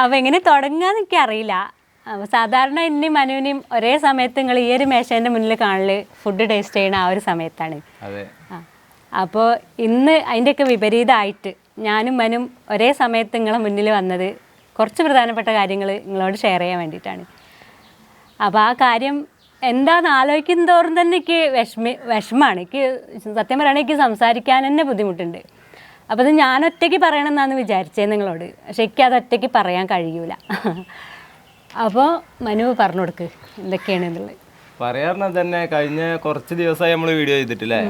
അപ്പോൾ എങ്ങനെ തുടങ്ങുക എനിക്ക് അറിയില്ല. സാധാരണ എന്നെയും മനുവിനെയും ഒരേ സമയത്ത് നിങ്ങൾ ഈ ഒരു മേശേന്റെ മുന്നിൽ കാണൽ ഫുഡ് ടേസ്റ്റ് ചെയ്യണ ആ ഒരു സമയത്താണ്. അപ്പോൾ ഇന്ന് അതിന്റെയൊക്കെ വിപരീതമായിട്ട് ഞാനും മനും ഒരേ സമയത്ത് നിങ്ങളെ മുന്നിൽ വന്നത് കുറച്ച് പ്രധാനപ്പെട്ട കാര്യങ്ങൾ നിങ്ങളോട് ഷെയർ ചെയ്യാൻ വേണ്ടിയിട്ടാണ്. അപ്പോൾ ആ കാര്യം എന്താന്ന് ആലോചിക്കും തോറും തന്നെ എനിക്ക് വിഷമി വിഷമമാണ്. എനിക്ക് സത്യം പറയുകയാണെങ്കിൽ എനിക്ക് സംസാരിക്കാൻ തന്നെ ബുദ്ധിമുട്ടുണ്ട്. അപ്പോൾ അത് ഞാൻ ഒറ്റയ്ക്ക് പറയണമെന്നാണ് വിചാരിച്ചത് നിങ്ങളോട്. പക്ഷെ എനിക്ക് അത് ഒറ്റയ്ക്ക് പറയാൻ കഴിയൂല. അപ്പോൾ മനു പറഞ്ഞു കൊടുക്ക് എന്തൊക്കെയാണ് എന്നുള്ളത്. പറയാറുണ്ട് തന്നെ കഴിഞ്ഞ കുറച്ച് ദിവസമായി നമ്മൾ വീഡിയോ ചെയ്തിട്ടില്ലേ?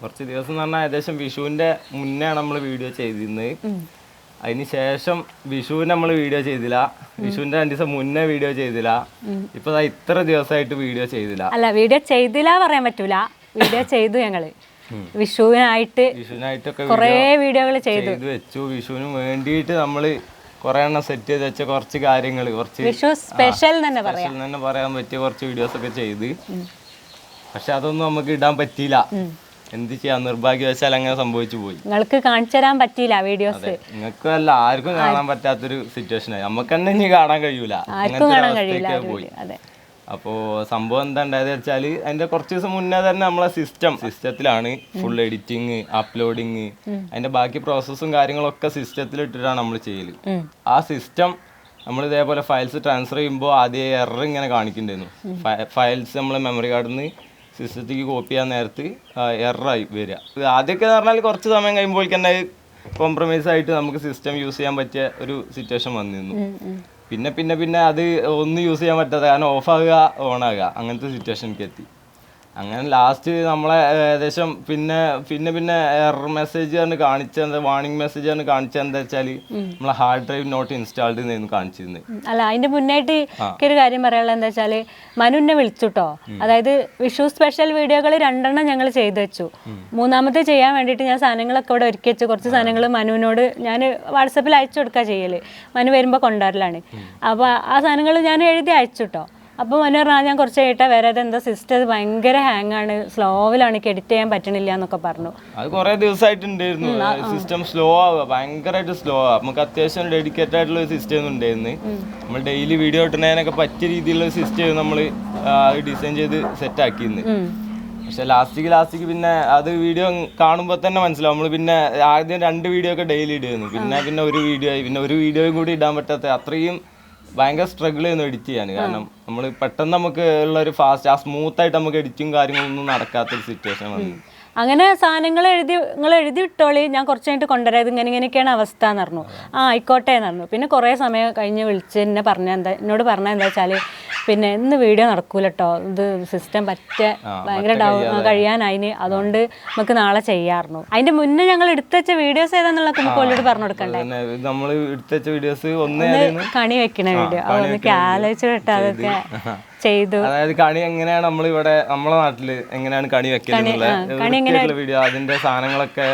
കുറച്ച് ദിവസം എന്ന് പറഞ്ഞാൽ ഏകദേശം വിഷുവിന്റെ മുന്നേ നമ്മൾ വീഡിയോ ചെയ്തിരുന്നത്. അതിന് ശേഷം വിഷുവിന് നമ്മൾ വീഡിയോ ചെയ്തില്ല. വിഷുവിന്റെ രണ്ടു ദിവസം മുന്നേ വീഡിയോ ചെയ്തില്ല. ഇപ്പൊ ഇത്ര ദിവസമായിട്ട് വീഡിയോ ചെയ്തില്ല. അല്ല വീഡിയോ ചെയ്തില്ല പറയാൻ പറ്റൂല. വീഡിയോ ചെയ്തു ഞങ്ങൾ. വിഷുവിനായിട്ട് വിഷുവിനായിട്ടൊക്കെ കുറേ വീഡിയോകൾ ചെയ്തു വെച്ചു. വിഷുവിന് വേണ്ടിയിട്ട് നമ്മൾ കുറെ എണ്ണം സെറ്റ് ചെയ്ത് വെച്ച കുറച്ച് കാര്യങ്ങൾ കുറച്ച് വിഷു സ്പെഷ്യൽ തന്നെ പറയാം. സ്പെഷ്യൽ തന്നെ പറയാൻ പറ്റിയ കുറച്ച് വീഡിയോസ് ഒക്കെ ചെയ്ത്. പക്ഷെ അതൊന്നും നമുക്ക് ഇടാൻ പറ്റിയില്ല. എന്ത് ചെയ്യാം? നിർഭാഗ്യവശാൽ അങ്ങനെ സംഭവിച്ചു പോയി. നിങ്ങൾക്ക് കാണിച്ചു തരാൻ പറ്റിയില്ല വീഡിയോസ് നിങ്ങൾക്ക് അല്ല ആർക്കും കാണാൻ പറ്റാത്തൊരു സിറ്റുവേഷൻ ആയി. നമുക്ക് തന്നെ ഇനി കാണാൻ കഴിയൂല. ആർക്കും അങ്ങനത്തെ അതെ പോയി. വീഡിയോ അതെ അപ്പോ സംഭവം എന്താ ഉണ്ടായത് വെച്ചാൽ അതിന്റെ കുറച്ച് ദിവസം മുന്നേ തന്നെ നമ്മളെ സിസ്റ്റം സിസ്റ്റത്തിലാണ് ഫുൾ എഡിറ്റിങ് അപ്ലോഡിങ് അതിന്റെ ബാക്കി പ്രോസസ്സും കാര്യങ്ങളൊക്കെ സിസ്റ്റത്തിൽ ഇട്ടിട്ടാണ് നമ്മൾ ചെയ്യൽ. ആ സിസ്റ്റം നമ്മൾ ഇതേപോലെ ഫയൽസ് ട്രാൻസ്ഫർ ചെയ്യുമ്പോൾ ആദ്യം എറർ ഇങ്ങനെ കാണിക്കണ്ടായിരുന്നു. ഫയൽസ് നമ്മൾ മെമ്മറി കാർഡിൽ നിന്ന് സിസ്റ്റത്തേക്ക് കോപ്പി ചെയ്യാൻ നേരത്ത് എററായി വരിക ആദ്യമൊക്കെ എന്ന് പറഞ്ഞാൽ കുറച്ച് സമയം കഴിയുമ്പോൾ തന്നെ കോംപ്രമൈസ് ആയിട്ട് നമുക്ക് സിസ്റ്റം യൂസ് ചെയ്യാൻ പറ്റിയ ഒരു സിറ്റുവേഷൻ വന്നിരുന്നു. പിന്നെ പിന്നെ പിന്നെ അത് ഒന്നും യൂസ് ചെയ്യാൻ പറ്റാതെ കാരണം ഓഫ് ആകുക ഓൺ ആകുക. അങ്ങനത്തെ സിറ്റുവേഷനിലേക്ക് എത്തി. അങ്ങനെ ലാസ്റ്റ് നമ്മളെ ഏകദേശം പിന്നെ പിന്നെ പിന്നെ എറർ മെസ്സേജ് ആണ് കാണിച്ചത് വാണിംഗ് മെസ്സേജ് ആണ് കാണിച്ചത് എന്താ വെച്ചാൽ നമ്മളെ ഹാർഡ് ഡ്രൈവ് നോട്ട് ഇൻസ്റ്റാൾഡ് എന്നായിരുന്നു കാണിച്ചിരുന്നത്. അല്ല അതിന്റെ മുന്നായിട്ട് ഒരു കാര്യം പറയാനുള്ളത് എന്താ വെച്ചാൽ മനുവിനെ വിളിച്ചുട്ടോ. അതായത് വിഷു സ്പെഷ്യൽ വീഡിയോകൾ രണ്ടെണ്ണം ഞങ്ങൾ ചെയ്തു വെച്ചു. മൂന്നാമത്തെ ചെയ്യാൻ വേണ്ടിയിട്ട് ഞാൻ സാധനങ്ങളൊക്കെ ഇവിടെ ഒരുക്കി വെച്ചു. കുറച്ച് സാധനങ്ങൾ മനുവിനോട് ഞാൻ വാട്സപ്പിൽ അയച്ചു കൊടുക്കുക ചെയ്യൽ. മനു വരുമ്പോൾ കൊണ്ടുവരലാണ്. അപ്പോൾ ആ സാധനങ്ങൾ ഞാൻ എഴുതി അയച്ചു കേട്ടോ അപ്പോൾ മനു പറഞ്ഞാൽ ഞാൻ കുറച്ച് കഴിട്ടാ വരാതെ എന്താ സിസ്റ്റർ ഭയങ്കര ഹാങ് ആണ് സ്ലോവിലാണ് എനിക്ക് എഡിറ്റ് ചെയ്യാൻ പറ്റണില്ല എന്നൊക്കെ പറഞ്ഞു. അത് കുറെ ദിവസമായിട്ടുണ്ടായിരുന്നു സിസ്റ്റം സ്ലോ ആവുക ഭയങ്കരമായിട്ട് സ്ലോ ആവുക. നമുക്ക് അത്യാവശ്യം ഡെഡിക്കേറ്റഡ് ആയിട്ടുള്ള ഒരു സിസ്റ്റം ഉണ്ടായിരുന്നു. നമ്മൾ ഡെയിലി വീഡിയോ ഇട്ടുന്നതിനൊക്കെ പറ്റിയ രീതിയിലുള്ള സിസ്റ്റം നമ്മൾ ഡിസൈൻ ചെയ്ത് സെറ്റ് ആക്കിയിരുന്നു പക്ഷെ ലാസ്റ്റിക്ക് ലാസ്റ്റിക്ക് പിന്നെ അത് വീഡിയോ കാണുമ്പോൾ തന്നെ മനസ്സിലാവും. നമ്മൾ പിന്നെ ആദ്യം രണ്ട് വീഡിയോ ഒക്കെ ഡെയിലി ഇടുന്നു പിന്നെ പിന്നെ ഒരു വീഡിയോ ആയി. പിന്നെ ഒരു വീഡിയോയും കൂടി ഇടാൻ പറ്റാത്ത അത്രയും ഭയങ്കര സ്ട്രഗിൾ ചെയ്യുന്നു എഡിറ്റ് ചെയ്യാൻ. കാരണം നമ്മൾ പെട്ടെന്ന് നമുക്ക് ഉള്ള ഒരു ഫാസ്റ്റ് ആ സ്മൂത്ത് ആയിട്ട് നമുക്ക് എഡിറ്റും കാര്യങ്ങളൊന്നും നടക്കാത്തൊരു സിറ്റുവേഷൻ വന്നു. അങ്ങനെ സാധനങ്ങൾ എഴുതി നിങ്ങൾ എഴുതി വിട്ടോളി ഞാൻ കുറച്ച് കഴിഞ്ഞിട്ട് കൊണ്ടുവരാം. ഇത് ഇങ്ങനെ ഇങ്ങനെയൊക്കെയാണ് അവസ്ഥ എന്ന് പറഞ്ഞു. ആ ആയിക്കോട്ടെ എന്ന് പറഞ്ഞു. പിന്നെ കുറേ സമയം കഴിഞ്ഞ് വിളിച്ച് എന്നെ പറഞ്ഞ എന്താ എന്നോട് പറഞ്ഞ എന്താ വെച്ചാൽ പിന്നെ ഇന്ന് വീഡിയോ നടക്കൂല കേട്ടോ ഇത് സിസ്റ്റം പറ്റ ഭയങ്കര ഡൗ കഴിയാനായിന്. അതുകൊണ്ട് നമുക്ക് നാളെ ചെയ്യാറുന്നു അതിന്റെ മുന്നേ ഞങ്ങൾ എടുത്തുവെച്ച വീഡിയോസ് ഏതാന്നുള്ള നമുക്ക് ഓൾറെഡി പറഞ്ഞു കൊടുക്കണ്ടേ? നമ്മൾ എടുത്തുവെച്ച വീഡിയോസ് ഒന്ന്? കണി വെക്കണ വീഡിയോ. അതൊന്നൊക്കെ ആലോചിച്ചിട്ട് അതൊക്കെ ചെയ്തു. അതായത് കണി എങ്ങനെയാണ് നമ്മൾ ഇവിടെ നമ്മളെ നാട്ടിൽ എങ്ങനെയാണ് കണി വെക്കുന്നത് വീഡിയോ അതിന്റെ സാധനങ്ങളൊക്കെ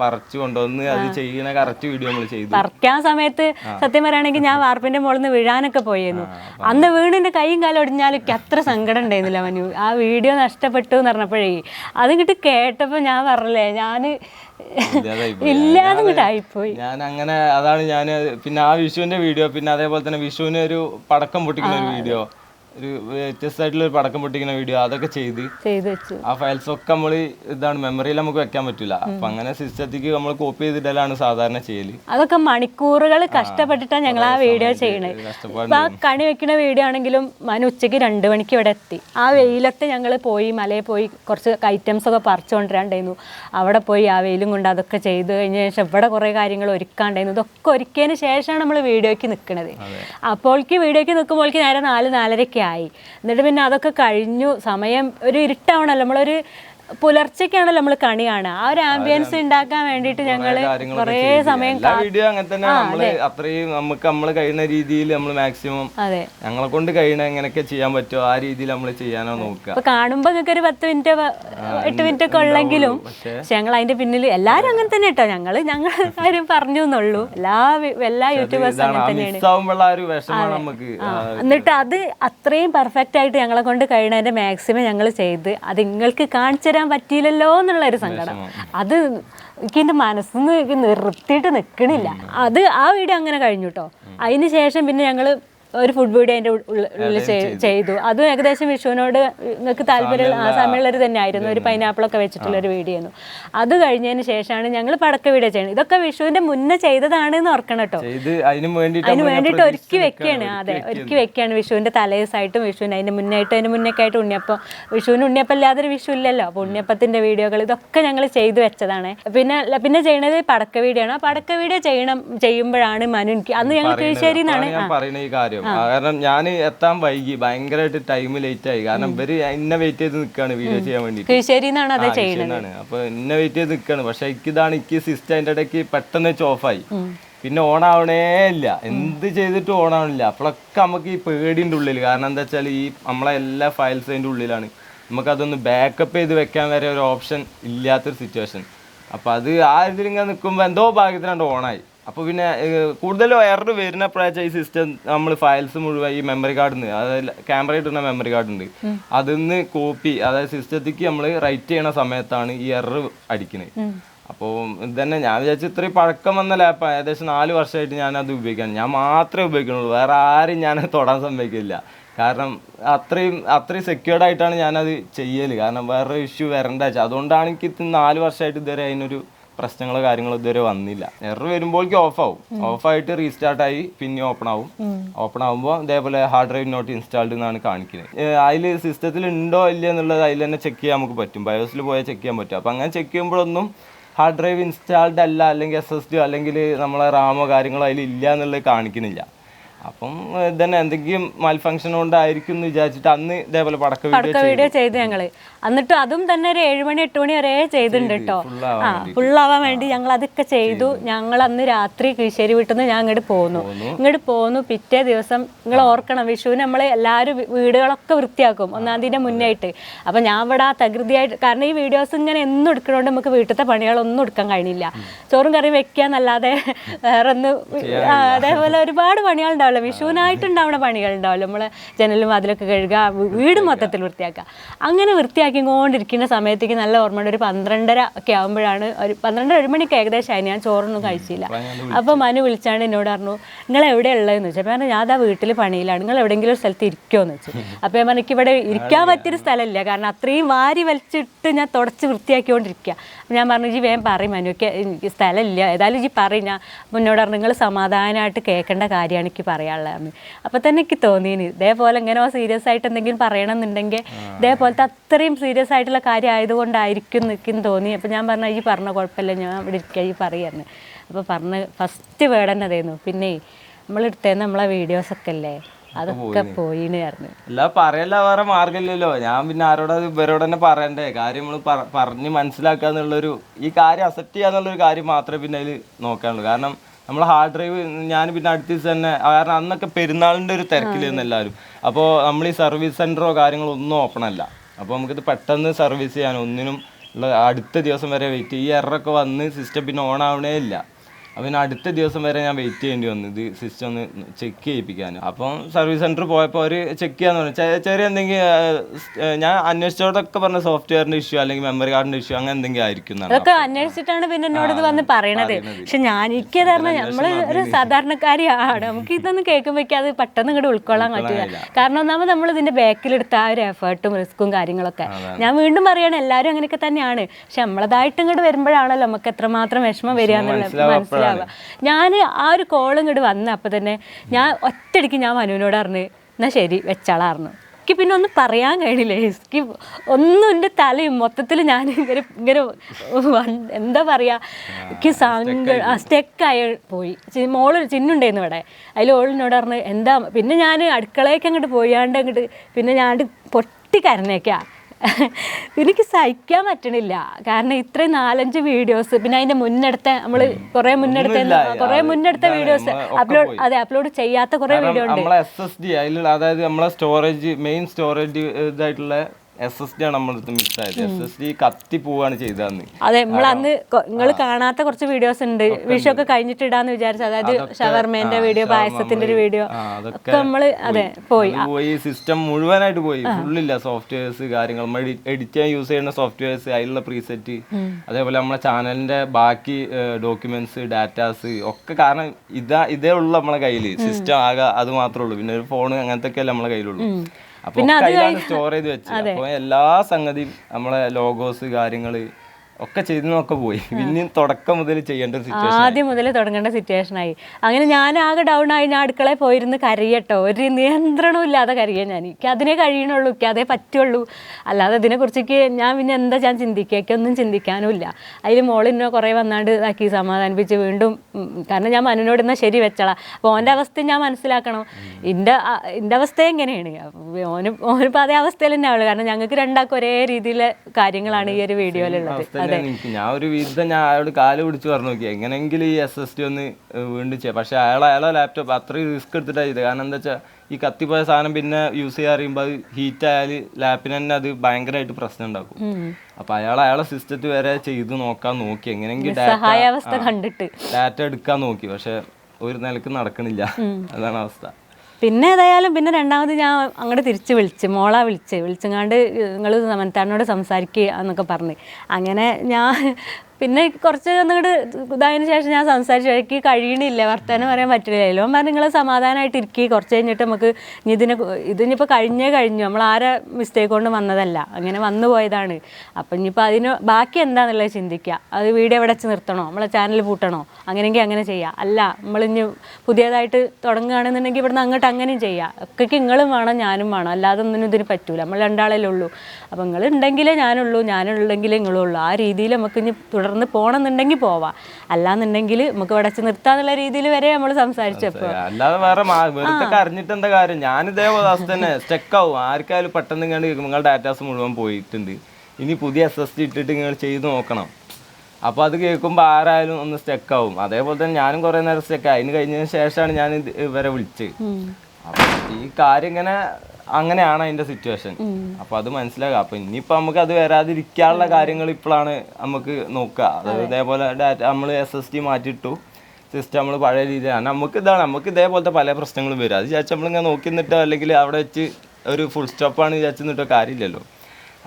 പറിച്ചു കൊണ്ടുവന്ന് അത് ചെയ്യുന്ന കറക്റ്റ് വീഡിയോ നമ്മൾ ചെയ്തു. പറിക്കാൻ സമയത്ത് സത്യം പറയുകയാണെങ്കിൽ ഞാൻ വാർപ്പിന്റെ മുകളിൽ നിന്ന് വീഴാനൊക്കെ പോയിരുന്നു. അന്ന് വീണിന്റെ കൈയും കാലം ഒടിഞ്ഞാലും എനിക്ക് അത്ര സങ്കടം ഉണ്ടായിരുന്നില്ല മനു. ആ വീഡിയോ നഷ്ടപ്പെട്ടു എന്ന് പറഞ്ഞപ്പോഴേ അതിങ്ങിട്ട് കേട്ടപ്പോൾ ഞാൻ പറഞ്ഞില്ലേ ഞാൻ ഞാൻ അങ്ങനെ അതാണ് ഞാൻ പിന്നെ ആ വിഷുവിന്റെ വീഡിയോ പിന്നെ അതേപോലെ തന്നെ വിഷുവിന് ഒരു പടക്കം പൊട്ടിക്കുന്ന ഒരു വീഡിയോ. ഒരു വ്യത്യസ്തമായിട്ടുള്ള ഒരു പടക്കം പൊട്ടിക്കുന്ന വീഡിയോ അതൊക്കെ ചെയ്ത് ചെയ്തു വെച്ചു. ആ ഫയൽസ് ഒക്കെ നമ്മൾ ഇതാണ് മെമ്മറിയിൽ നമുക്ക് വെക്കാൻ പറ്റില്ല അപ്പൊ അങ്ങനെ സിസ്റ്റത്തിക്ക് നമ്മൾ കോപ്പി ചെയ്തിടലാണ് സാധാരണ ചെയ്യൽ. അതൊക്കെ മണിക്കൂറുകൾ കഷ്ടപ്പെട്ടിട്ടാണ് ഞങ്ങൾ ആ വീഡിയോ ചെയ്യണത് ആ കണി വെക്കുന്ന വീഡിയോ ആണെങ്കിലും മനു ഉച്ചയ്ക്ക് രണ്ട് മണിക്ക് ഇവിടെ എത്തി. ആ വെയിലത്ത് ഞങ്ങൾ പോയി മലയിൽ പോയി കുറച്ച് ഐറ്റംസ് ഒക്കെ പറിച്ചുകൊണ്ടിരണ്ടായിരുന്നു അവിടെ പോയി ആ വെയിലും കൊണ്ട് അതൊക്കെ ചെയ്ത് കഴിഞ്ഞ ശേഷം ഇവിടെ കുറേ കാര്യങ്ങൾ ഒരുക്കാണ്ടായിരുന്നു. ഇതൊക്കെ ഒരുക്കിയതിന് ശേഷമാണ് നമ്മൾ വീഡിയോയ്ക്ക് നിൽക്കുന്നത് അപ്പോൾക്ക് വീഡിയോയ്ക്ക് നിൽക്കുമ്പോഴേക്ക് നേരെ നാല് നാലരയ്ക്ക് ആയി. എന്നിട്ട് പിന്നെ അതൊക്കെ കഴിഞ്ഞു. സമയം ഒരു ഇരുട്ടാവണല്ലോ. നമ്മളൊരു പുലർച്ചയ്ക്കാണല്ലോ നമ്മൾ കണി കാണുക ആ ഒരു ആംബിയൻസ് ഉണ്ടാക്കാൻ വേണ്ടിയിട്ട് ഞങ്ങൾ കുറേ സമയം വീഡിയോ അങ്ങനെ തന്നെ നമ്മൾ അത്രയും നമുക്ക് നമ്മൾ കഴിയുന്ന രീതിയിൽ നമ്മൾ മാക്സിമം അതെ. ഞങ്ങളെ കൊണ്ട് കഴിയണ എങ്ങനെയൊക്കെ ചെയ്യാൻ പറ്റുമോ ആ രീതിയിൽ നമ്മൾ ചെയ്യാനോ നോക്കുക. അപ്പൊ കാണുമ്പോ നിങ്ങൾക്ക് ഒരു പത്ത് മിനിറ്റ് എട്ട് മിനിറ്റ് ഒക്കെ ഉള്ളെങ്കിലും പക്ഷെ ഞങ്ങൾ അതിന്റെ പിന്നിൽ എല്ലാരും അങ്ങനെ തന്നെ കേട്ടോ. ഞങ്ങൾ ഞങ്ങൾ കാര്യം പറഞ്ഞു എന്നുള്ളൂ. എല്ലാ എല്ലാ യൂട്യൂബേഴ്സും അങ്ങനെ തന്നെയാണ്. നമുക്ക് എന്നിട്ട് അത് അത്രയും പെർഫെക്റ്റ് ആയിട്ട് ഞങ്ങളെ കൊണ്ട് കഴിയണതിന്റെ മാക്സിമം ഞങ്ങൾ ചെയ്ത് അത് നിങ്ങൾക്ക് കാണിച്ചു തരാൻ പറ്റിയില്ലല്ലോ എന്നുള്ള ഒരു സങ്കടം അത് എനിക്ക് എന്റെ മനസ്സിന്ന് നിർത്തിയിട്ട് നിൽക്കണില്ല അത് ആ വീഡിയോ അങ്ങനെ കഴിഞ്ഞു കേട്ടോ അതിന് ശേഷം പിന്നെ ഞങ്ങൾ ഒരു ഫുഡ് വീഡിയോ അതിന്റെ ഉള്ളിൽ ചെയ്തു. അതും ഏകദേശം വിഷുവിനോട് നിങ്ങൾക്ക് താല്പര്യം ആ സമയമുള്ളവർ തന്നെ ആയിരുന്നു ഒരു പൈനാപ്പിളൊക്കെ വെച്ചിട്ടുള്ള ഒരു വീഡിയോ ആയിരുന്നു. അത് കഴിഞ്ഞതിന് ശേഷമാണ് ഞങ്ങൾ പടക്ക വീഡിയോ ചെയ്യുന്നത്. ഇതൊക്കെ വിഷുവിന്റെ മുന്നേ ചെയ്തതാണ് എന്ന് ഓർക്കണം കേട്ടോ. അതിന് വേണ്ടിയിട്ട് ഒരുക്കി വെക്കുകയാണ്. അതെ ഒരുക്കി വെക്കുകയാണ് വിഷുവിന്റെ തലേസായിട്ടും വിഷുവിന് അതിന്റെ മുന്നായിട്ട് അതിന് മുന്നൊക്കെ ആയിട്ട് ഉണ്ണിയപ്പം. വിഷുവിന് ഉണ്ണിയപ്പം ഇല്ലാതൊരു വിഷു ഇല്ലല്ലോ. അപ്പോൾ ഉണ്ണിയപ്പത്തിന്റെ വീഡിയോകൾ ഇതൊക്കെ ഞങ്ങൾ ചെയ്തു വെച്ചതാണ്. പിന്നെ പിന്നെ ചെയ്യണത് പടക്ക വീഡിയോ ആണ്. ആ പടക്ക വീഡിയോ ചെയ്യണം ചെയ്യുമ്പോഴാണ് മനു എനിക്ക് അന്ന് ഞങ്ങൾ കിഴിശ്ശേരി അതാണ് ആ, കാരണം ഞാൻ എത്താൻ വൈകി. ഭയങ്കരമായിട്ട് ടൈം ലേറ്റ് ആയി. കാരണം ഇവർ എന്നെ വെയിറ്റ് ചെയ്ത് നിൽക്കുകയാണ് വീഡിയോ ചെയ്യാൻ വേണ്ടിട്ട്. അപ്പൊ എന്നെ വെയിറ്റ് ചെയ്ത് നിൽക്കുകയാണ് പക്ഷെ ഇതാണ് എനിക്ക് സിസ്റ്റം അതിന്റെ ഇടയ്ക്ക് പെട്ടെന്ന് വെച്ച് ഓഫായി പിന്നെ ഓൺ ആവണേ ഇല്ല. എന്ത് ചെയ്തിട്ടും ഓൺ ആവണില്ല. അപ്പോഴൊക്കെ നമുക്ക് ഈ പേടിന്റെ ഉള്ളിൽ കാരണം എന്താ വെച്ചാൽ ഈ നമ്മളെ എല്ലാ ഫയൽസ് അതിന്റെ ഉള്ളിലാണ്. നമുക്കതൊന്ന് ബാക്കപ്പ് ചെയ്ത് വെക്കാൻ വരെ ഒരു ഓപ്ഷൻ ഇല്ലാത്തൊരു സിറ്റുവേഷൻ അപ്പൊ അത് ആ ഇതിൽ ഇങ്ങനെ നിൽക്കുമ്പോൾ എന്തോ ഭാഗ്യത്തിനാണ്ട് ഓണായി അപ്പോൾ പിന്നെ കൂടുതലും എറർ വരുന്നപ്പോഴാച്ചാൽ ഈ സിസ്റ്റം നമ്മൾ ഫയൽസ് മുഴുവൻ ഈ മെമ്മറി കാർഡിൽ നിന്ന് അതായത് ക്യാമറ ഇടുന്ന മെമ്മറി കാർഡ് ഉണ്ട് അതിൽ നിന്ന് കോപ്പി അതായത് സിസ്റ്റത്തേക്ക് നമ്മൾ റൈറ്റ് ചെയ്യണ സമയത്താണ് ഈ എറർ അടിക്കുന്നത് അപ്പോൾ തന്നെ ഞാൻ വിചാരിച്ചു ഇത്രയും പഴക്കം വന്ന ലാപ്പാണ് ഏകദേശം നാല് വർഷമായിട്ട് ഞാൻ അത് ഉപയോഗിക്കാൻ ഞാൻ മാത്രമേ ഉപയോഗിക്കുന്നുള്ളൂ. വേറെ ആരും ഞാൻ തൊടാൻ സമ്മതിക്കില്ല. കാരണം അത്രയും അത്രയും സെക്യൂർഡ് ആയിട്ടാണ് ഞാനത് ചെയ്യൽ. കാരണം വേറെ ഇഷ്യൂ വരണ്ട അതുകൊണ്ടാണ് എനിക്ക് ഇത് നാല് വർഷമായിട്ട് ഇതുവരെ അതിനൊരു പ്രശ്നങ്ങളോ കാര്യങ്ങളോ ഇതുവരെ വന്നില്ല. എറർ വരുമ്പോഴേക്കും ഓഫ് ആവും. ഓഫ് ആയിട്ട് റീസ്റ്റാർട്ട് ആയി പിന്നെ ഓപ്പൺ ആവും. ഓപ്പൺ ആവുമ്പോൾ ഇതേപോലെ ഹാർഡ് ഡ്രൈവ് നോട്ട് ഇൻസ്റ്റാൾഡ് എന്നാണ് കാണിക്കുന്നത് അതിൽ സിസ്റ്റത്തിൽ ഉണ്ടോ ഇല്ല എന്നുള്ളത് അതിൽ തന്നെ ചെക്ക് ചെയ്യാൻ നമുക്ക് പറ്റും. ബയോസിൽ പോയാൽ ചെക്ക് ചെയ്യാൻ പറ്റും. അപ്പം അങ്ങനെ ചെക്ക് ചെയ്യുമ്പോഴൊന്നും ഹാർഡ് ഡ്രൈവ് ഇൻസ്റ്റാൾഡ് അല്ല അല്ലെങ്കിൽ എസ് എസ് ഡി അല്ലെങ്കിൽ നമ്മളെ റാമോ കാര്യങ്ങളോ അതിൽ ഇല്ല എന്നുള്ളത് കാണിക്കുന്നില്ല. അപ്പം ഇതന്നെ എന്തെങ്കിലും മാൽ ഫംഗ്ഷൻ കൊണ്ടായിരിക്കും എന്ന് വിചാരിച്ചിട്ട് അന്ന് ഇതേപോലെ പടക്ക വീഡിയോ പടക്ക വീഡിയോ ചെയ്തു. ഞങ്ങൾ. എന്നിട്ട് അതും തന്നെ ഒരു ഏഴുമണി എട്ട് മണി വരെ ചെയ്തിട്ടുണ്ട് കേട്ടോ. ഫുൾ ആവാൻ ആ ഫുള്ളാവാൻ വേണ്ടി ഞങ്ങൾ അതൊക്കെ ചെയ്തു. ഞങ്ങൾ അന്ന് രാത്രി കീശേരി വീട്ടിൽ നിന്ന് ഞാൻ ഇങ്ങോട്ട് പോന്നു. ഇങ്ങോട്ട് പോന്നു. പിറ്റേ ദിവസം നിങ്ങൾ ഓർക്കണം വിഷുവിന് നമ്മൾ എല്ലാവരും വീടുകളൊക്കെ വൃത്തിയാക്കും ഒന്നാം തീയതി മുന്നേ ആയിട്ട് അപ്പം ഞാൻ ഇവിടെ ആ തകൃതിയായിട്ട് കാരണം ഈ വീഡിയോസ് ഇങ്ങനെ എന്നും എടുക്കണോണ്ട് നമുക്ക് വീട്ടിലത്തെ പണികളൊന്നും എടുക്കാൻ കഴിഞ്ഞില്ല. ചോറും കറിയും വെക്കാന്നല്ലാതെ വേറെ ഒന്ന് അതേപോലെ ഒരുപാട് പണികൾ ഉണ്ടാവില്ല വിഷുവിനായിട്ടുണ്ടാവുന്ന പണികൾ ഉണ്ടാവില്ല നമ്മൾ ജനലും അതിലൊക്കെ കഴുകുക വീട് മൊത്തത്തിൽ വൃത്തിയാക്കുക. അങ്ങനെ വൃത്തിയാക്കി കൊണ്ടിരിക്കുന്ന സമയത്തേക്ക് നല്ല ഓർമ്മയുണ്ട്. ഒരു പന്ത്രണ്ടര ഒക്കെ ആകുമ്പോഴാണ് ഒരു പന്ത്രണ്ടര ഒരു മണിക്ക് ഏകദേശം ആയി. ഞാൻ ചോറൊന്നും കഴിച്ചില്ല. അപ്പോൾ മനു വിളിച്ചാണ് എന്നോട് പറഞ്ഞു നിങ്ങൾ എവിടെ ഉള്ളതെന്ന് വെച്ചു അപ്പോൾ പറഞ്ഞു, ഞാൻ അതാ വീട്ടിൽ പണിയിലാണ്. നിങ്ങൾ എവിടെയെങ്കിലും ഒരു സ്ഥലത്ത് ഇരിക്കുമോ എന്ന് വെച്ചു അപ്പോൾ ഞാൻ എനിക്ക് ഇവിടെ ഇരിക്കാൻ പറ്റിയൊരു സ്ഥലമില്ല. കാരണം അത്രയും വാരി വലിച്ചിട്ട് ഞാൻ തുടച്ച് വൃത്തിയാക്കിക്കൊണ്ടിരിക്കുക. അപ്പോൾ ഞാൻ പറഞ്ഞു ജി വേഗം പറയും മനുക്ക് എനിക്ക് സ്ഥലമില്ല. ഏതായാലും ജി പറയും. ഞാൻ മുന്നോട് എന്നോട് പറഞ്ഞു നിങ്ങൾ സമാധാനമായിട്ട് കേൾക്കേണ്ട കാര്യമാണ് എനിക്ക് പറയാനുള്ളതെന്ന് അപ്പോൾ തന്നെ എനിക്ക് തോന്നിയിന്. ഇതേപോലെ ഇങ്ങനെ സീരിയസ് ആയിട്ട് എന്തെങ്കിലും പറയണമെന്നുണ്ടെങ്കിൽ ഇതേപോലത്തെ അത്രയും സീരിയസ് ആയിട്ടുള്ള കാര്യം ആയതുകൊണ്ടായിരിക്കും നിൽക്കുന്നു തോന്നി. അപ്പോൾ ഞാൻ പറഞ്ഞ ഈ പറഞ്ഞ കുഴപ്പമില്ല. ഞാൻ ഇവിടെ ഇരിക്കുക ഈ പറയാന്ന് അപ്പോൾ പറഞ്ഞ് ഫസ്റ്റ് വേർഡ് തന്നെ അതായിരുന്നു. പിന്നെ നമ്മളെടുത്തേന്ന് നമ്മളെ വീഡിയോസൊക്കെ അല്ലേ? അതൊക്കെ പറഞ്ഞു. അല്ല പറയല്ല വേറെ മാർഗമില്ലല്ലോ ഞാൻ പിന്നെ ആരോട് ഇവരോട് തന്നെ പറയണ്ടേ? കാര്യം നമ്മൾ പറഞ്ഞ് മനസ്സിലാക്കുക എന്നുള്ളൊരു ഈ കാര്യം അക്സെപ്റ്റ് ചെയ്യാന്നുള്ളൊരു കാര്യം മാത്രമേ പിന്നെ അതിൽ നോക്കാനുള്ളൂ. കാരണം നമ്മൾ ഹാർഡ് ഡ്രൈവ് ഞാൻ പിന്നെ അടുത്ത ദിവസം തന്നെ കാരണം അന്നൊക്കെ പെരുന്നാളിന്റെ ഒരു തിരക്കിലായിരുന്നു എല്ലാവരും. അപ്പോൾ നമ്മൾ ഈ സർവീസ് സെന്ററോ കാര്യങ്ങളോ ഒന്നും ഓപ്പൺ അല്ല. അപ്പോൾ നമുക്കിത് പെട്ടെന്ന് സർവീസ് ചെയ്യാൻ ഒന്നിനും അടുത്ത ദിവസം വരെ വെയിറ്റ് ഈ എററൊക്കെ വന്ന് സിസ്റ്റം പിന്നെ ഓൺ ആവണേ ഇല്ല. അപ്പം അടുത്ത ദിവസം വരെ ഞാൻ വെയിറ്റ് ചെയ്യേണ്ടി വന്നു. ഇത് സിസ്റ്റം ഒന്ന് ചെക്ക് ചെയ്യിപ്പിക്കാൻ. അപ്പം സർവീസ് സെന്റർ പോയപ്പോൾ അവർ ചെക്ക് ചെയ്യാന്ന് പറഞ്ഞു. ചെറിയ എന്തെങ്കിലും ഞാൻ അന്വേഷിച്ചോടൊക്കെ പറഞ്ഞ സോഫ്റ്റ്വെയറിന്റെ ഇഷ്യൂ അല്ലെങ്കിൽ മെമ്മറി കാർഡിന്റെ ഇഷ്യൂ അങ്ങനെ എന്തെങ്കിലും ആയിരിക്കും അതൊക്കെ അന്വേഷിച്ചിട്ടാണ് പിന്നെ എന്നോട് ഇത് വന്ന് പറയണത്. പക്ഷെ ഞാൻ എനിക്ക് പറഞ്ഞാൽ നമ്മൾ ഒരു സാധാരണക്കാരിയാണ് നമുക്ക് ഇതൊന്നും കേൾക്കുമ്പോഴേക്കും അത് പെട്ടെന്ന് ഇങ്ങോട്ട് ഉൾക്കൊള്ളാൻ പറ്റില്ല കാരണം ഒന്നാമത് നമ്മൾ ഇതിന്റെ ബാക്കിലെടുത്ത ആ ഒരു എഫേർട്ടും റിസ്ക്കും കാര്യങ്ങളൊക്കെ. ഞാൻ വീണ്ടും പറയാണ് എല്ലാവരും അങ്ങനെയൊക്കെ തന്നെയാണ്. പക്ഷെ നമ്മളതായിട്ട് ഇങ്ങോട്ട് വരുമ്പോഴാണല്ലോ നമുക്ക് എത്രമാത്രം വിഷമം വരിക എന്നുള്ളത്. മനസ്സിലാവുക ഞാൻ ആ ഒരു കോൾ ഇങ്ങോട്ട് വന്ന അപ്പം തന്നെ ഞാൻ ഒറ്റയടിക്ക് ഞാൻ മനുവിനോട് പറഞ്ഞു എന്നാ ശരി വെച്ചാളായിരുന്നു എനിക്ക് പിന്നെ ഒന്നും പറയാൻ കഴിയില്ല. എനിക്ക് ഒന്നും എന്റെ തലയും മൊത്തത്തിൽ ഞാൻ ഇങ്ങനെ ഇങ്ങനെ എന്താ പറയുക എനിക്ക് സങ്ക സ്റ്റെക്കായി പോയി. മോൾ ചിന്നുണ്ടായിരുന്നു ഇവിടെ. അതിൽ ഓളിനോട് പറഞ്ഞ് എന്താ പിന്നെ ഞാൻ അടുക്കളയൊക്കെ അങ്ങോട്ട് പോയാണ്ട് അങ്ങോട്ട് പിന്നെ ഞാൻ പൊട്ടി കരഞ്ഞേക്കാ. എനിക്ക് സഹിക്കാൻ പറ്റണില്ല. കാരണം ഇത്രയും നാലഞ്ച് വീഡിയോസ് പിന്നെ അതിന്റെ മുന്നെടുത്ത നമ്മൾ കുറെ മുന്നെടുത്ത. കുറെ മുന്നെടുത്ത വീഡിയോസ് അപ്ലോഡ് അതെ അപ്ലോഡ് ചെയ്യാത്ത കുറെ വീഡിയോ ഉണ്ട്. അതായത് നമ്മളെ സ്റ്റോറേജ് മെയിൻ സ്റ്റോറേജ് ഇതായിട്ടുള്ള എസ് എസ് ഡി ആണ് നമ്മളടുത്ത് മിസ് ആയത്. എസ് എസ് ഡി കത്തി പോവാണ് ചെയ്തതെന്ന്. അതെ നമ്മൾ അന്ന് നിങ്ങൾ കാണാത്ത കുറച്ച് വീഡിയോസ് ഉണ്ട്. വിഷു ഒക്കെ കഴിഞ്ഞിട്ട് ഇടാന്ന് വിചാരിച്ചു അതായത് ഷവർമേന്റെ വീഡിയോ പായസത്തിന്റെ ഒരു വീഡിയോ അതൊക്കെ നമ്മൾ അതെ പോയി. പോയി. സിസ്റ്റം മുഴുവനായിട്ട് പോയി. ഫുള്ളില്ല സോഫ്റ്റ്വെയർസ് കാര്യങ്ങൾ. നമ്മൾ എഡിറ്റ് ചെയ്യാൻ യൂസ് ചെയ്യുന്ന സോഫ്റ്റ്വെയർസ് അതിലുള്ള പ്രീസെറ്റ് അതേപോലെ നമ്മളെ ചാനലിന്റെ ബാക്കി ഡോക്യുമെന്റ്സ് ഡാറ്റാസ് ഒക്കെ കാരണം ഇതാ ഇതേ ഉള്ളു നമ്മളെ കയ്യിൽ സിസ്റ്റം ആകെ അത് മാത്രമേ ഉള്ളൂ. പിന്നെ ഒരു ഫോൺ അങ്ങനത്തെ ഒക്കെ നമ്മളെ കയ്യിലുള്ളൂ. അപ്പൊ സ്റ്റോർ ചെയ്ത് വെച്ച് അപ്പൊ എല്ലാ സംഗതിയും നമ്മളെ ലോഗോസ് കാര്യങ്ങൾ ഒക്കെ ചെയ്തെന്നൊക്കെ പോയി. പിന്നെയും തുടക്കം മുതൽ ചെയ്യേണ്ട ഒരു സിറ്റുവേഷൻ ആദ്യം മുതൽ തുടങ്ങേണ്ട സിറ്റുവേഷൻ ആയി. അങ്ങനെ ഞാൻ ആകെ ഡൗൺ ആയി ഞാൻ അടുക്കളയിൽ പോയിരുന്ന് കരയട്ടോ. ഒരു നിയന്ത്രണവും ഇല്ലാതെ കരയാൻ ഞാൻ. എനിക്ക് അതിനെ കഴിയണുള്ളൂ എനിക്ക് അതേ പറ്റുള്ളൂ. അല്ലാതെ ഇതിനെക്കുറിച്ചേക്ക് ഞാൻ പിന്നെ എന്താ ഞാൻ ചിന്തിക്കുക ഒന്നും ചിന്തിക്കാനും ഇല്ല. അതിൽ മോളിന്നെ കുറേ വന്നാണ്ട് ഇതാക്കി സമാധാനിപ്പിച്ച് വീണ്ടും കാരണം ഞാൻ മനുവിനോട് എന്നാൽ ശരി വെച്ചള അപ്പോൾ ഓന്റെ അവസ്ഥ ഞാൻ മനസ്സിലാക്കണം. എന്റെ എന്റെ അവസ്ഥ എങ്ങനെയാണ്? ഓനും ഓന് ഓനിപ്പോൾ അതേ അവസ്ഥയിൽ തന്നെ ആവുള്ളൂ. കാരണം ഞങ്ങൾക്ക് രണ്ടാൾക്കും ഒരേ രീതിയിലെ കാര്യങ്ങളാണ് ഈ ഒരു വീഡിയോയിലുള്ളത് എനിക്ക് ഞാൻ ഒരു വിധം ഞാൻ അയാളോട് കാൽ പിടിച്ച് പറഞ്ഞു നോക്കി. എങ്ങനെയെങ്കിലും ഈ എസ് എസ് ടി ഒന്ന് വീണ്ടും ചെയ്യാം. പക്ഷെ അയാൾ അയാളെ ലാപ്ടോപ്പ് അത്രയും റിസ്ക് എടുത്തിട്ടാണ് ചെയ്തത്. കാരണം എന്താ വെച്ചാൽ ഈ കത്തിപ്പോയ സാധനം പിന്നെ യൂസ് ചെയ്യാൻ അറിയുമ്പോൾ അത് ഹീറ്റ് ആയാൽ ലാപ്പിന് തന്നെ അത് ഭയങ്കരമായിട്ട് പ്രശ്നം ഉണ്ടാക്കും. അപ്പൊ അയാൾ അയാളെ സിസ്റ്റത്തിൽ വരെ ചെയ്ത് നോക്കാൻ നോക്കി. എങ്ങനെയെങ്കിലും ഡാറ്റ കണ്ടിട്ട്. ഡാറ്റ എടുക്കാൻ നോക്കി. പക്ഷെ ഒരു നിലയ്ക്ക് നടക്കണില്ല. അതാണ് അവസ്ഥ. പിന്നെ ഏതായാലും പിന്നെ രണ്ടാമത് ഞാൻ അങ്ങോട്ട് തിരിച്ച് വിളിച്ച് മോളാ വിളിച്ച് വിളിച്ചങ്ങാണ്ട് നിങ്ങൾ സമന്താനോട് സംസാരിക്കുക എന്നൊക്കെ പറഞ്ഞ്. അങ്ങനെ ഞാൻ പിന്നെ കുറച്ച് ഒന്നുകൂടെ ഇതായതിനു ശേഷം ഞാൻ സംസാരിച്ചു. എനിക്ക് കഴിയണില്ല വർത്തമാനം പറയാൻ പറ്റില്ലല്ലോ പറഞ്ഞു നിങ്ങൾ സമാധാനമായിട്ട് ഇരിക്കുക കുറച്ച് കഴിഞ്ഞിട്ട് നമുക്ക് ഇനി ഇതിനെ ഇതിനിപ്പോൾ കഴിഞ്ഞേ കഴിഞ്ഞു. നമ്മൾ ആരെ മിസ്റ്റേക്ക് കൊണ്ട് വന്നതല്ല. അങ്ങനെ വന്നു പോയതാണ്. അപ്പം ഇനിയിപ്പോൾ അതിന് ബാക്കി എന്താണെന്നുള്ളത് ചിന്തിക്കുക അത് വീഡിയോ എവിടെ വെച്ച് നിർത്തണോ? നമ്മളെ ചാനൽ പൂട്ടണോ? അങ്ങനെയെങ്കിൽ അങ്ങനെ ചെയ്യാം. അല്ല നമ്മൾ ഇനി പുതിയതായിട്ട് തുടങ്ങുകയാണെന്നുണ്ടെങ്കിൽ ഇവിടുന്ന് അങ്ങോട്ട് അങ്ങനെയും ചെയ്യാം. ഒക്കെ നിങ്ങളും വേണം ഞാനും വേണം. അല്ലാതെ ഒന്നിനും ഇതിന് പറ്റൂല. നമ്മൾ രണ്ടാളല്ലേ ഉള്ളൂ. അപ്പം നിങ്ങൾ ഉണ്ടെങ്കിലേ ഞാനുള്ളൂ ഞാനുള്ളെങ്കിലേ നിങ്ങളുള്ളൂ. ആ രീതിയിൽ നമുക്ക് ഇനി തുടർന്ന് പോകണമെന്നുണ്ടെങ്കിൽ പോവാം. അല്ലാന്നുണ്ടെങ്കിൽ നമുക്ക് വടച്ചു വെച്ച് നിർത്താന്നുള്ള രീതിയിൽ വരെ നമ്മൾ സംസാരിച്ചപ്പോൾ അല്ലാതെ വേറെ വെറുതെ കരഞ്ഞിട്ട് എന്താ കാര്യം? ഞാൻ ഇതേപോലെ അവസ്ഥ തന്നെ ആവും. ആർക്കായാലും പെട്ടെന്ന് കണ്ട് നിങ്ങളുടെ ഡാറ്റാസ് മുഴുവൻ പോയിട്ടുണ്ട്. ഇനി പുതിയ എസ് എസ് ടി ഇട്ടിട്ട് നിങ്ങൾ ചെയ്ത് നോക്കണം. അപ്പോൾ അത് കേൾക്കുമ്പോൾ ആരായാലും ഒന്ന് സ്റ്റെക്ക് ആവും. അതേപോലെ തന്നെ ഞാനും കുറേ നേരം സ്റ്റെക്ക് ആയി അതിന് കഴിഞ്ഞതിന് ശേഷമാണ് ഞാൻ ഇത് ഇവരെ വിളിച്ചത്. അപ്പൊ ഈ കാര്യം ഇങ്ങനെ അങ്ങനെയാണ് അതിന്റെ സിറ്റുവേഷൻ അപ്പൊ അത് മനസ്സിലാക്കുക അപ്പൊ ഇനിയിപ്പോ നമുക്ക് അത് വരാതിരിക്കാനുള്ള കാര്യങ്ങൾ ഇപ്പോഴാണ് നമുക്ക് നോക്കുക അതായത് ഇതേപോലെ ഡാറ്റ നമ്മൾ എസ് എസ് ടി മാറ്റിയിട്ടു. സിസ്റ്റം നമ്മൾ പഴയ രീതിയിലാണ്. നമുക്ക് ഇതാണ്. നമുക്ക് ഇതേപോലത്തെ പല പ്രശ്നങ്ങളും വരും. അത് വിചാരിച്ച് നമ്മളിങ്ങനെ നോക്കി നിന്നിട്ടോ അല്ലെങ്കിൽ അവിടെ വെച്ച് ഒരു ഫുൾ സ്റ്റോപ്പാണ് വിചാരിച്ച് നിന്നിട്ടോ കാര്യമില്ലല്ലോ.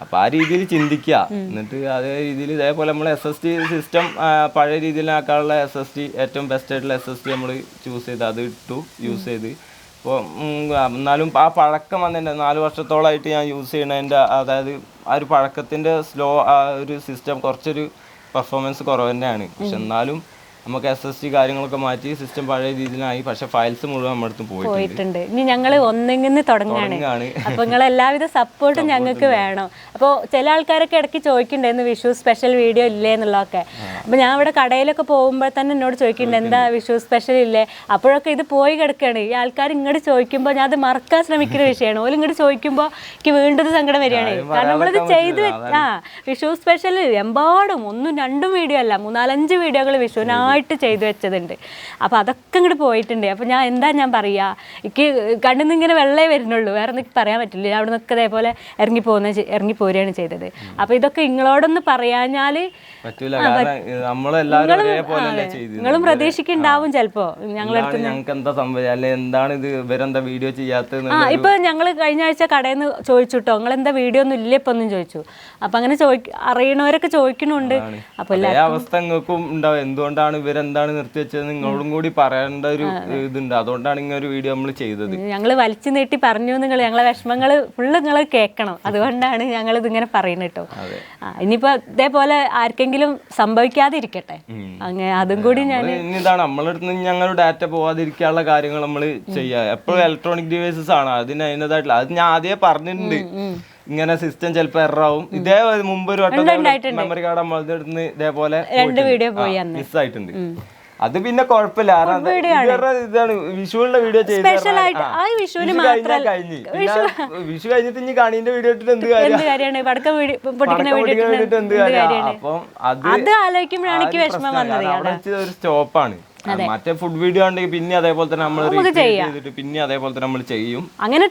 അപ്പോൾ ആ രീതിയിൽ ചിന്തിക്കുക എന്നിട്ട് അതേ രീതിയിൽ ഇതേപോലെ നമ്മൾ എസ് എസ് ടി സിസ്റ്റം പഴയ രീതിയിലാക്കാനുള്ള എസ് എസ് ടി ഏറ്റവും ബെസ്റ്റ് ആയിട്ടുള്ള എസ് എസ് ടി നമ്മൾ ചൂസ് ചെയ്ത് അത് ഇട്ടു യൂസ് ചെയ്ത്. അപ്പോൾ എന്നാലും ആ പഴക്കം വന്നതിന്റെ നാല് വർഷത്തോളമായിട്ട് ഞാൻ യൂസ് ചെയ്യണതിന്റെ അതായത് ആ ഒരു പഴക്കത്തിന്റെ സ്ലോ ആ ഒരു സിസ്റ്റം കുറച്ചൊരു പെർഫോമൻസ് കുറവ് തന്നെയാണ്. പക്ഷെ എന്നാലും നമുക്ക് എസ് എസ് ടി കാര്യങ്ങളൊക്കെ മാറ്റി സിസ്റ്റം പഴയ രീതിയിലായി. പക്ഷെ ഫയൽസ് മുഴുവൻ നമ്മുടെ അടുത്ത് പോയിട്ടുണ്ട്. ഇനി ഞങ്ങൾ ഒന്നിങ്ങനെ തുടങ്ങുകയാണ് തുടങ്ങാണ്. അപ്പൊ നിങ്ങൾ എല്ലാവിധ സപ്പോർട്ടും ഞങ്ങൾക്ക് വേണം. അപ്പോൾ ചില ആൾക്കാരൊക്കെ ഇടയ്ക്ക് ചോദിക്കണ്ടായിരുന്നു വിഷു സ്പെഷ്യൽ വീഡിയോ ഇല്ലേ എന്നുള്ളതൊക്കെ. അപ്പൊ ഞാൻ ഇവിടെ കടയിലൊക്കെ പോകുമ്പോൾ തന്നെ എന്നോട് ചോദിക്കുന്നുണ്ട് എന്താ വിഷു സ്പെഷ്യൽ ഇല്ലേ? അപ്പോഴൊക്കെ ഇത് പോയി കിടക്കുകയാണ് ഈ ആൾക്കാർ ഇങ്ങോട്ട് ചോദിക്കുമ്പോൾ ഞാൻ അത് മറക്കാൻ ശ്രമിക്കുന്ന വിഷയമാണ്. ഓൽ ഇങ്ങോട്ട് ചോദിക്കുമ്പോൾ എനിക്ക് വീണ്ടും സങ്കടം വരികയാണ്. കാരണം നമ്മളിത് ചെയ്ത് ആ വിഷു സ്പെഷ്യൽ എമ്പാടും ഒന്നും രണ്ടും വീഡിയോ അല്ല മൂന്നാലഞ്ച് വീഡിയോകൾ വിഷുവിനായിട്ട് ചെയ്തു വെച്ചതുണ്ട്. അപ്പോൾ അതൊക്കെ ഇങ്ങോട്ട് പോയിട്ടുണ്ട്. അപ്പോൾ ഞാൻ എന്താ ഞാൻ പറയുക എനിക്ക് കണ്ണിൽ നിന്ന് ഇങ്ങനെ വെള്ളേ വരുന്നുള്ളൂ. വേറെ ഒന്നും പറയാൻ പറ്റില്ല. അവിടെ നിന്നൊക്കെ ഇതേപോലെ ഇറങ്ങി പോകുന്ന ഇറങ്ങി പോരുകയാണ് ചെയ്തത്. അപ്പോൾ ഇതൊക്കെ നിങ്ങളോടൊന്ന് പറയാഞ്ഞാൽ നിങ്ങളും പ്രതീക്ഷിക്കുന്നുണ്ടാവും ചിലപ്പോൾ ഞങ്ങൾ ഞങ്ങൾക്ക് എന്താ സംഭവം? എന്താണ് ഇത് ഇവരെന്താ വീഡിയോ ചെയ്യാത്തത് ആ ഇപ്പൊ ഞങ്ങൾ കഴിഞ്ഞ ആഴ്ച കടയിൽ നിന്ന് ചോദിച്ചു കേട്ടോ നിങ്ങൾ എന്താ വീഡിയോ ഒന്നും ഇല്ലേ ഇപ്പൊ ഒന്നും ചോദിച്ചു. അപ്പൊ അങ്ങനെ ചോദിക്കും അറിയണവരൊക്കെ ചോദിക്കണുണ്ട്. അപ്പൊ എല്ലാ അവസ്ഥ നിങ്ങൾക്കും ഉണ്ടാവും. എന്തുകൊണ്ടാണ് ഇവരെന്താണ് നിർത്തി വെച്ചത് നിങ്ങളോടും കൂടി പറയേണ്ട ഒരു ഇതുണ്ട്. അതുകൊണ്ടാണ് ഇങ്ങനെ ഒരു വീഡിയോ നമ്മൾ ചെയ്തത്. ഞങ്ങൾ വലിച്ചു നീട്ടി പറഞ്ഞു നിങ്ങൾ ഞങ്ങളെ വിഷമങ്ങൾ ഫുള്ള് നിങ്ങൾ കേൾക്കണം. അതുകൊണ്ടാണ് ഞങ്ങൾ ഇതിങ്ങനെ പറയുന്നത് കേട്ടോ. ഇനിയിപ്പോ ഇതേപോലെ ആർക്കെങ്കിലും സംഭവിക്കാതെ ഇരിക്കട്ടെ അങ്ങനെ അതും കൂടി ഞാൻ ഇതാണ് നമ്മളടുത്ത് ഞങ്ങൾ ഡാറ്റ പോവാതിരിക്കാനുള്ള കാര്യങ്ങൾ നമ്മൾ ചെയ്യുക എപ്പോഴും ഇലക്ട്രോണിക് ഡിവൈസസ് ആണ്. അതിന് അതിന്റെതായിട്ടുള്ള അത് ഞാൻ ആദ്യമേ പറഞ്ഞിട്ടുണ്ട്. ഇങ്ങനെ സിസ്റ്റം ചിലപ്പോൾ എററാവും ഇതേ മുമ്പ് ഒരു വട്ടം മെമ്മറി കാർഡ് നമ്മളെടുത്ത് ഇതേപോലെ രണ്ട് വീഡിയോ പോയി അന്ന്. മിസ്സായിട്ടുണ്ട് അത് പിന്നെ കുഴപ്പമില്ല. ഇതാണ്. വിഷുവിനുള്ള വീഡിയോ കഴിഞ്ഞ് വിഷു കഴിഞ്ഞിട്ട് ഇനി കണീന്റെ വീഡിയോ ഇട്ടിട്ട് എന്ത് കാര്യം? എന്ത് കാര്യം? അപ്പം അത് ആലോചിക്കുമ്പോഴാണ് ഒരു സ്റ്റോപ്പാണ് മറ്റേ ഫുഡ് വീഡിയോ ഉണ്ടെങ്കിൽ പിന്നെ അതേപോലെ തന്നെ നമ്മൾ ചെയ്തിട്ട് പിന്നെ അതേപോലെ തന്നെ നമ്മൾ ചെയ്യും. അങ്ങനെ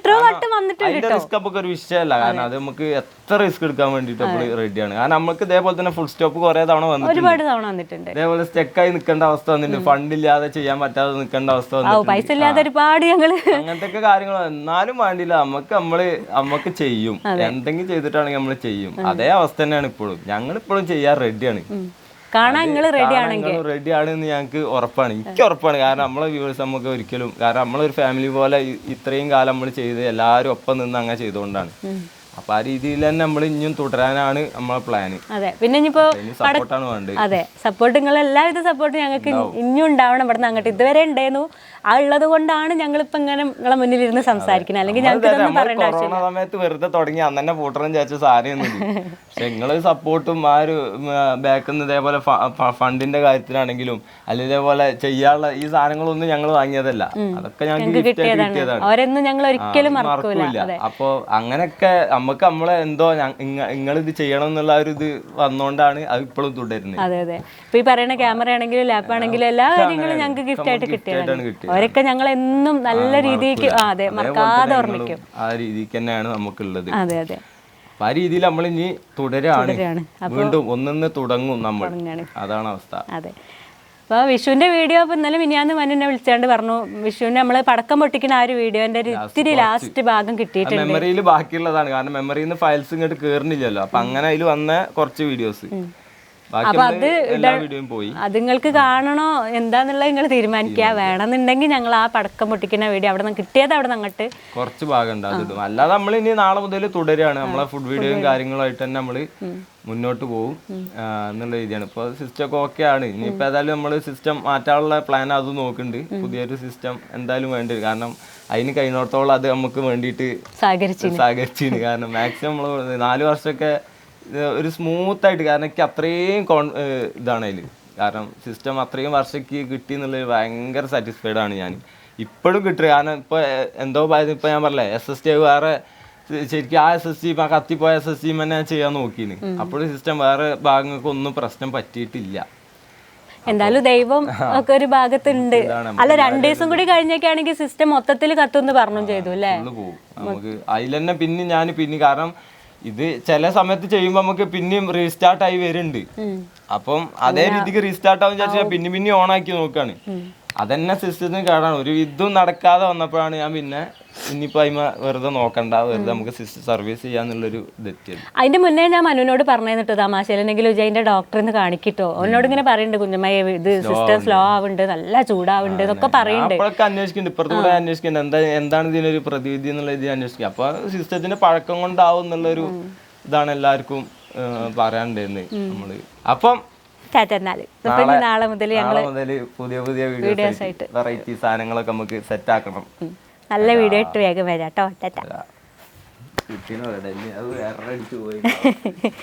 അതിന്റെ റിസ്ക് നമുക്ക് ഒരു വിഷയമല്ല. കാരണം അത്. നമുക്ക് എത്ര റിസ്ക് എടുക്കാൻ വേണ്ടിട്ട് നമ്മൾ റെഡിയാണ് കാരണം നമുക്ക് ഇതേപോലെ തന്നെ ഫുൾ സ്റ്റോപ്പ് കുറെ തവണ വന്നിട്ടുണ്ട്. ഒരുപാട് തവണ വന്നിട്ടുണ്ട്. ഇതേപോലെ സ്റ്റെക്കായി നിൽക്കേണ്ട അവസ്ഥ വന്നിട്ടുണ്ട്. ഫണ്ട് ഇല്ലാതെ ചെയ്യാൻ പറ്റാതെ നിൽക്കേണ്ട അവസ്ഥ പൈസ ഇല്ലാതെ ഒരുപാട് ഞങ്ങൾ അങ്ങനത്തെ കാര്യങ്ങൾ എന്നാലും വേണ്ടില്ല നമുക്ക് നമ്മൾ നമുക്ക് ചെയ്യും. എന്തെങ്കിലും ചെയ്തിട്ടാണെങ്കിൽ നമ്മൾ ചെയ്യും. അതേ അവസ്ഥ തന്നെയാണ് ഇപ്പോഴും. ഞങ്ങൾ ഇപ്പോഴും ചെയ്യാൻ റെഡിയാണ് കാണാൻ നിങ്ങൾ റെഡി ആണെങ്കിൽ. റെഡി ആണെന്ന് ഞങ്ങൾക്ക് ഉറപ്പാണ്. എനിക്ക് ഉറപ്പാണ്. കാരണം നമ്മളെ വ്യൂവേഴ്സ് നമുക്ക് ഒരിക്കലും കാരണം നമ്മളൊരു ഫാമിലി പോലെ ഇത്രയും കാലം നമ്മൾ ചെയ്ത് എല്ലാവരും ഒപ്പം നിന്ന് അങ്ങനെ ചെയ്തുകൊണ്ടാണ്. അപ്പൊ ആ രീതിയിൽ തന്നെ നമ്മൾ ഇനിയും തുടരാനാണ് നമ്മളെ പ്ലാൻ അതെ. പിന്നെ ഇനിയിപ്പോ ഇനി സപ്പോർട്ടാണ് വേണ്ടത്. അതെ. സപ്പോർട്ട് നിങ്ങൾ എല്ലാവിധ സപ്പോർട്ടും ഞങ്ങൾക്ക് ഇനിയും ഉണ്ടാവണം. ഇവിടെ അങ്ങോട്ട് ഇതുവരെ ഉണ്ടായിരുന്നു. ആ ഉള്ളത് കൊണ്ടാണ് ഞങ്ങൾ ഇപ്പൊ ഇങ്ങനെ നിങ്ങളെ മുന്നിൽ ഇരുന്ന് സംസാരിക്കുന്നത് അല്ലെങ്കിൽ ഞങ്ങൾക്ക് കൊറോണ സമയത്ത് വെറുതെ തുടങ്ങി അന്ന് തന്നെ പൂട്ടണം വിചാരിച്ച സാധനമൊന്നുമില്ല പക്ഷെ നിങ്ങൾ സപ്പോർട്ടും ആ ഒരു ബാക്കിൽ നിന്ന് ഇതേപോലെ ഫണ്ടിന്റെ കാര്യത്തിലാണെങ്കിലും അല്ലെങ്കിൽ ഇതേപോലെ ചെയ്യാനുള്ള ഈ സാധനങ്ങളൊന്നും ഞങ്ങൾ വാങ്ങിയതല്ല. അതൊക്കെ ഞങ്ങൾക്ക് കിട്ടിയതാണ്. അവരൊന്നും ഞങ്ങൾ ഒരിക്കലും മറക്കൂല. അപ്പോ അങ്ങനൊക്കെ നമുക്ക് നമ്മളെ എന്തോ നിങ്ങൾ ഇത് ചെയ്യണം എന്നുള്ള ഒരു ഇത് വന്നോണ്ടാണ് അത് ഇപ്പോഴും തുടരുന്നത്. അതെ അതെ. ഇപ്പൊ ഈ പറയുന്ന ക്യാമറ ആണെങ്കിലും ലാപ്പ് ആണെങ്കിലും എല്ലാ കാര്യങ്ങളും ഞങ്ങൾക്ക് ഗിഫ്റ്റ് ആയിട്ട് കിട്ടിയതാണ് കിട്ടിയത്. അവരൊക്കെ ഞങ്ങൾ എന്നും നല്ല രീതിക്ക് അതെ മറക്കാതെ ഓർമ്മിക്കും. ആ രീതിക്ക് തന്നെയാണ് നമുക്കുള്ളത്. അതെ അതെ. ആ രീതിയിൽ നമ്മൾ ഇനി തുടരാണ്. വീണ്ടും ഒന്നിന്ന് തുടങ്ങും നമ്മൾ. അതാണ് അവസ്ഥ. അതെ. അപ്പോൾ വിഷുവിന്റെ വീഡിയോ അപ്പോൾ ഇന്നലെ മിനിയാന്ന് മനുവിനെ വിളിച്ചാണ്ട് പറഞ്ഞു വിഷുവിന് നമ്മൾ പടക്കം പൊട്ടിക്കുന്ന ആ ഒരു വീഡിയോന്റെ ഒരു ഇത്തിരി ലാസ്റ്റ് ഭാഗം കിട്ടിയിട്ടുണ്ട്. മെമ്മറിയിൽ ബാക്കിയുള്ളതാണ്. കാരണം മെമ്മറിയിൽ നിന്ന് ഫയൽസ് ഇങ്ങോട്ട് കേറുന്നില്ലല്ലോ. അപ്പൊ അങ്ങനെ അതിൽ വന്ന കുറച്ച് വീഡിയോസ് പോയി. അത് അതുങ്ങൾക്ക് കാണണോ? എന്താന്നുള്ളത് നിങ്ങൾ തീരുമാനിക്കുക. വേണമെന്നുണ്ടെങ്കിൽ ഞങ്ങൾ ആ പടക്കം പൊട്ടിക്കുന്ന വീഡിയോ അവിടെ നിന്ന് കിട്ടിയത് അവിടെ അങ്ങോട്ട് കുറച്ച് ഭാഗം ഉണ്ടാകും അല്ലാതെ നമ്മൾ ഇനി നാളെ മുതൽ തുടരുകയാണ് നമ്മളെ ഫുഡ് വീഡിയോയും കാര്യങ്ങളുമായിട്ട് തന്നെ നമ്മൾ മുന്നോട്ട് പോകും എന്നുള്ള രീതിയാണ്. ഇപ്പോൾ സിസ്റ്റം ഒക്കെ ഓക്കെ ആണ് ഇനിയിപ്പോൾ ഏതായാലും നമ്മൾ സിസ്റ്റം മാറ്റാനുള്ള പ്ലാൻ അത് നോക്കുന്നുണ്ട്. പുതിയൊരു സിസ്റ്റം എന്തായാലും വേണ്ടി വരും കാരണം അതിന് കഴിഞ്ഞോടത്തോളം അത് നമുക്ക് വേണ്ടിയിട്ട് സഹകരിച്ചു സഹകരിച്ചിന്. കാരണം മാക്സിമം നമ്മൾ നാല് വർഷമൊക്കെ ഒരു സ്മൂത്ത് ആയിട്ട് കാരണം എനിക്ക് അത്രയും കോൺ ഇതാണ് അതിൽ കാരണം സിസ്റ്റം അത്രയും വർഷക്ക് കിട്ടി എന്നുള്ളത് ഭയങ്കര സാറ്റിസ്ഫൈഡ് ആണ് ഞാൻ ഇപ്പോഴും കിട്ടുക കാരണം ഇപ്പൊ എന്തോ പറയുന്നത് ഇപ്പൊ ഞാൻ പറഞ്ഞില്ലേ എസ് എസ് ടി വേറെ ശരിക്കും ആ എസ് എസ് ടി ആ കത്തിപ്പോയ എസ് എസ് ടി തന്നെ ഞാൻ ചെയ്യാൻ നോക്കിന് അപ്പോഴും സിസ്റ്റം വേറെ ഭാഗങ്ങൾക്ക് ഒന്നും പ്രശ്നം പറ്റിയിട്ടില്ല. എന്തായാലും ദൈവം ഒക്കെ ഒരു ഭാഗത്തുണ്ട്. അല്ല രണ്ടു ദിവസം കൂടി കഴിഞ്ഞൊക്കെയാണെങ്കിൽ സിസ്റ്റം മൊത്തത്തിൽ കത്തുമെന്ന് പറഞ്ഞു ചെയ്തു അല്ലേ? നമുക്ക് അതിൽ തന്നെ പിന്നെ ഞാൻ പിന്നെ കാരണം ഇത് ചില സമയത്ത് ചെയ്യുമ്പോ നമുക്ക് പിന്നെയും റീസ്റ്റാർട്ട് ആയി വരുന്നുണ്ട്. അപ്പം അതേ രീതിക്ക് റീസ്റ്റാർട്ട് ആവും വിചാരിച്ചാൽ പിന്നെ പിന്നെ ഓൺ ആക്കി നോക്കാണ്. അതന്നെ സിസ്റ്റത്തിന് കാണാൻ ഒരു ഇതും നടക്കാതെ വന്നപ്പോഴാണ് ഞാൻ പിന്നെ ഇനിയിപ്പോ അതിമ വെറുതെ നോക്കണ്ട. വെറുതെ നമുക്ക് സിസ്റ്റം സർവീസ് ചെയ്യാന്നുള്ളൊരു ഇതെത്തിയത് അതിന്റെ മുന്നേ ഞാൻ മനുവിനോട് പറഞ്ഞിട്ട് തമാശയിലെങ്കിൽ വിജയന്റെ ഡോക്ടറിന്ന് കാണിക്കിട്ടോ? അവനോട് ഇങ്ങനെ പറയുന്നുണ്ട് കുഞ്ഞമ്മയെ ഇത് സിസ്റ്റം സ്ലോ ആവുന്നുണ്ട് നല്ല ചൂടാവുന്നുണ്ട് ഇതൊക്കെ പറയുന്നുണ്ട് അപ്പോഴൊക്കെ അന്വേഷിക്കുന്നുണ്ട്. ഇപ്പുറത്ത് കൂടെ അന്വേഷിക്കുന്നുണ്ട്. എന്താ എന്താണ് ഇതിനൊരു പ്രതിവിധി എന്നുള്ള ഇത് അന്വേഷിക്കുക അപ്പൊ സിസ്റ്റത്തിന്റെ പഴക്കം കൊണ്ടാവും എന്നുള്ളൊരു ഇതാണ് എല്ലാവർക്കും പറയാനുണ്ടായിരുന്നത് നമ്മൾ. അപ്പം ടാറ്റ ഇപ്പൊ നാളെ മുതൽ മുതൽ പുതിയ പുതിയ വീഡിയോസ് ആയിട്ട് വെറൈറ്റി സാധനങ്ങളൊക്കെ നമുക്ക് സെറ്റ് ആക്കണം. നല്ല വീഡിയോ ഇട്ട് വേഗം വരാം കേട്ടോ. ടാറ്റ.